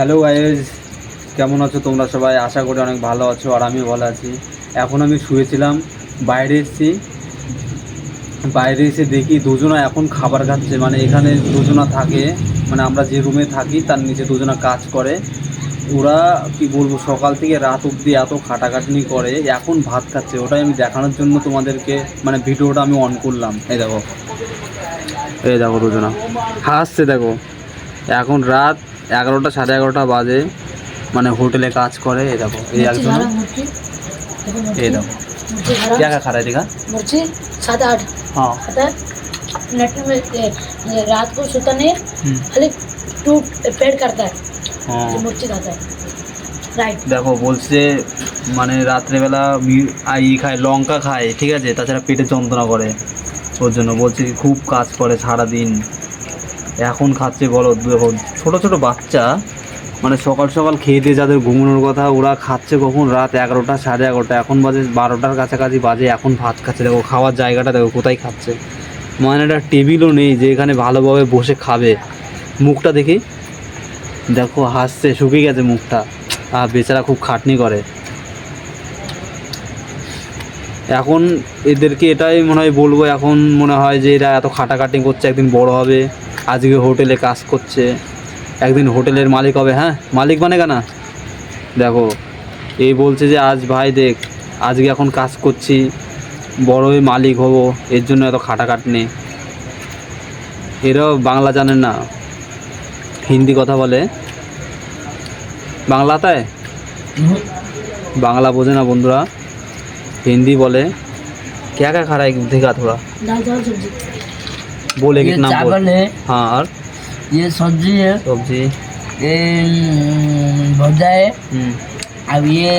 Hello guys কেমন আছো তোমরা সবাই? আশা করি অনেক ভালো আছো আর আমিও ভালো আছি। এখন আমি শুয়েছিলাম, বাইরে এসেছি। বাইরে এসে দেখি দুজনা এখন খাবার খাচ্ছে। মানে এখানে দুজনা থাকে মানে আমরা যে রুমে থাকি, তার নিচে দুজনা কাজ করে। ওরা, কি বলব, সকাল থেকে রাত অবধি এত খাটাখাটনি করে, এখন ভাত খাচ্ছে। ওটাই আমি দেখানোর জন্য তোমাদেরকে মানে ভিডিওটা আমি অন করলাম। এই দেখো। এই দেখো দুজনা। হাসছে, দেখো। এখন রাত এগারোটা সাড়ে এগারোটা বাজে মানে হোটেলে কাজ করে এই দেখো এই मिर्ची একজন खाना मिर्ची देखो এই मिर्ची দেখো मिर्ची क्या खाना क्या खा रहा है देखा मिर्ची सात आठ हाँ खाता है मिनट में ये, ये रात को सोता नहीं है हम्म, खाली टूट पेट करता है हाँ जो मिर्ची खाता है राइट দেখো বলছে মানে রাত্রেবেলা মি- আই খায় লঙ্কা খায় ঠিক আছে তাছাড়া পেটে যন্ত্রণা করে ওর জন্য বলছে কি খুব কাজ করে সারাদিন এখন খাচ্ছে বলো দেখো ছোটো ছোটো বাচ্চা মানে সকাল সকাল খেয়ে দিয়ে যাদের ঘুমানোর কথা, ওরা খাচ্ছে কখন? রাত এগারোটা, সাড়ে এগারোটা। এখন বাজে বারোটার কাছাকাছি বাজে, এখন ভাত খাচ্ছে। দেখো, খাওয়ার জায়গাটা দেখো, কোথায় খাচ্ছে। মানে একটা টেবিলও নেই যে এখানে ভালোভাবে বসে খাবে। মুখটা দেখি। দেখো, হাসছে, শুকিয়ে গেছে মুখটা। আর বেচারা খুব খাটনি করে। এখন এদেরকে এটাই মনে হয় বলব, এখন মনে হয় যে এরা এত খাটাখাটি করছে, একদিন বড় হবে। আজকে হোটেলে কাজ করছে? একদিন হোটেলের মালিক হবে হ্যাঁ? মালিক মানে কেনা দেখো এই বলছে যে, আজ ভাই দেখ, আজকে এখন কাজ করছি, বড়ই মালিক হব, এর জন্য এত খাটাখাটনি। এরাও বাংলা জানেন না। হিন্দি কথা বলে। বাংলাতায় বাংলা বোঝে না বন্ধুরা। হিন্দি বলে। ক্যা ক্যা খা দেখা থোড়া बोल एक ये एक नाम बोल चावल है हाँ और ये सब्जी है सब्जी ये हम्म, भजा है हम्म, अब ये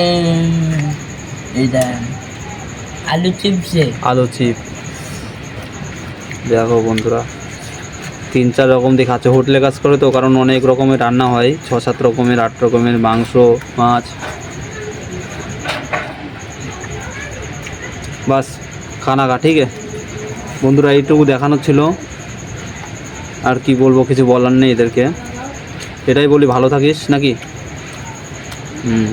इधर आलू चिप्स है আলু চিপ দেখো বন্ধুরা তিন চার রকম দিয়ে খাচ্ছে হোটেলে কাজ করে তো কারণ অনেক রকমের রান্না হয় ছ সাত রকমের আট রকমের মাংস মাছ বাস খানা খা ঠিক আছে বন্ধুরা, এইটুকু দেখানো ছিল। আর কি বলব, কিছু বলার নেই এদেরকে। এটাই বলি, ভালো থাকিস, নাকি? হুম।